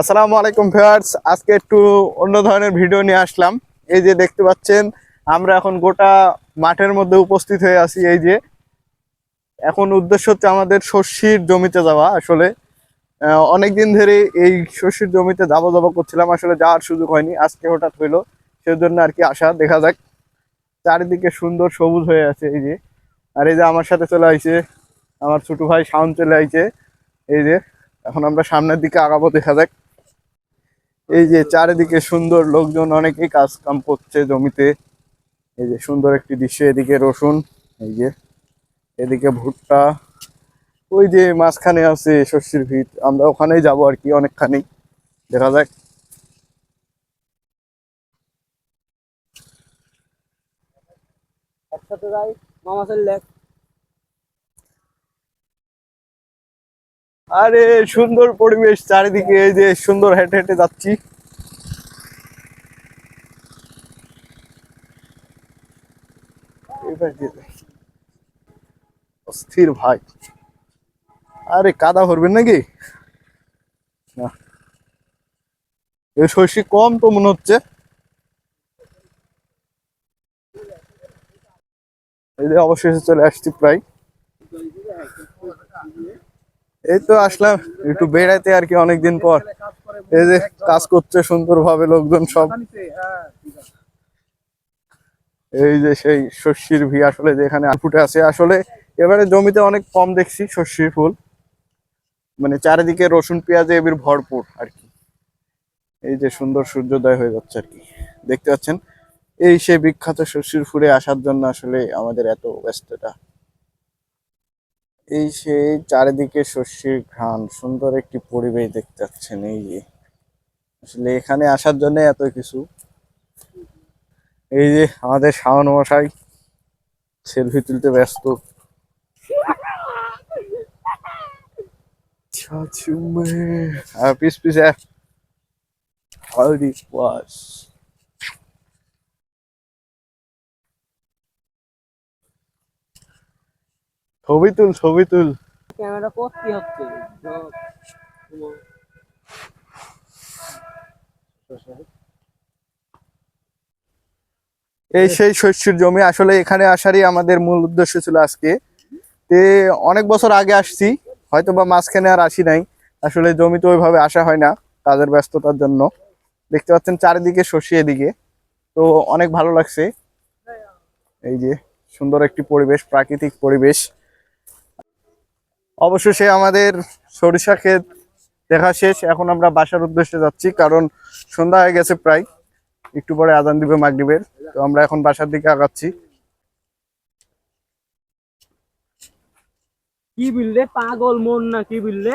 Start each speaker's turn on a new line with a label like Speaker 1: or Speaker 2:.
Speaker 1: আসসালামু আলাইকুম ভিউয়ার্স। আজকে একটু অন্য ধরনের ভিডিও নিয়ে আসলাম। এই যে দেখতে পাচ্ছেন, আমরা এখন গোটা মাঠের মধ্যে উপস্থিত হয়ে আছি। এই যে, এখন উদ্দেশ্য হচ্ছে আমাদের শস্যির জমিতে যাওয়া আসলে। অনেক দিন ধরে এই শস্যির জমিতে যাব যাব করছিলাম, আসলে যাওয়ার সুযোগ হয়নি। আজকে হঠাৎ হইল, সেজন্য আর কি আসা দেখা যাক। চারিদিকে সুন্দর সবুজ হয়ে আছে এই যে। আর এই যে আমার সাথে চলে আইছে, আমার ছোট ভাই শাওন চলে আইছে। এই যে, এখন আমরা সামনের দিকে আগাবো, দেখা যাক। এই যে চারিদিকে সুন্দর লোকজন, অনেকেই কাজ কাম করছে জমিতে। এই যে সুন্দর একটি দৃশ্য, এদিকে রসুন, এই যে এদিকে ভুট্টা। ওই যে মাঝখানে আছে শস্যের ভিত আমরা ওখানেই যাব আর কি অনেকখানি। দেখা যাক।
Speaker 2: একসাথে যাই মামা চললে
Speaker 1: আরে, সুন্দর পরিবেশ চারিদিকে, এই যে সুন্দর হেঁটে হেঁটে যাচ্ছি। অস্থির ভাই। আরে, কাদা ভরবেন নাকি? না। শস্য কম তো মনে হচ্ছে। এই যে অবশেষে চলে আসছি প্রায়। এই তো আসলাম, একটু বেড়াইতে আর কি অনেকদিন পর। এই যে কাজ করছে সুন্দরভাবে লোকজন সব। এই যে সেই শস্যির ভি আসলে যেখানে ফুটে আছে, আসলে এবারে জমিতে অনেক কম দেখছি শস্যির ফুল। মানে চারিদিকে রসুন, পেঁয়াজে এবির ভরপুর আর কি। এই যে সুন্দর সূর্যোদয় হয়ে যাচ্ছে আর কি। দেখতে পাচ্ছেন? এই সেই বিখ্যাত শস্যির ফুলে আসার জন্য আসলে আমাদের এত ব্যস্ততা। এই সেই চারিদিকে শস্যের ঘ্রাণ, সুন্দর একটি পরিবেশ দেখতে পাচ্ছেন এই যে। আসলে এখানে আসার জন্য এত কিছু। এই যে আমাদের শাওন মশাই সেলফি তুলতে ব্যস্ত। আর পিস পিস হলদি ওয়াশ ছবি তুল ছবি তুল।
Speaker 2: ক্যামেরা করতে হচ্ছে
Speaker 1: এই সেই শস্যের জমি আসলে এখানে আসারই আমাদের মূল উদ্দেশ্য ছিল আজকে। তে অনেক বছর আগে আসছি হয়তো বা মাঝখানে আর আসি নাই। আসলে জমি তো ওইভাবে আসা হয় না কাজের ব্যস্ততার জন্য। দেখতে পাচ্ছেন চারিদিকে শস্য এদিকে। তো অনেক ভালো লাগছে। এই যে সুন্দর একটি পরিবেশ প্রাকৃতিক পরিবেশ। অবশেষে আমাদের সরিষা ক্ষেত দেখা শেষ। এখন আমরা বাসার উদ্দেশ্যে যাচ্ছি, কারণ সন্ধ্যা হয়ে গেছে প্রায়। একটু পরে আজান দিবে মাগরিবের। তো আমরা এখন বাসার দিকে আগাচ্ছি।
Speaker 2: কি বললে পাগল মন না কি বললে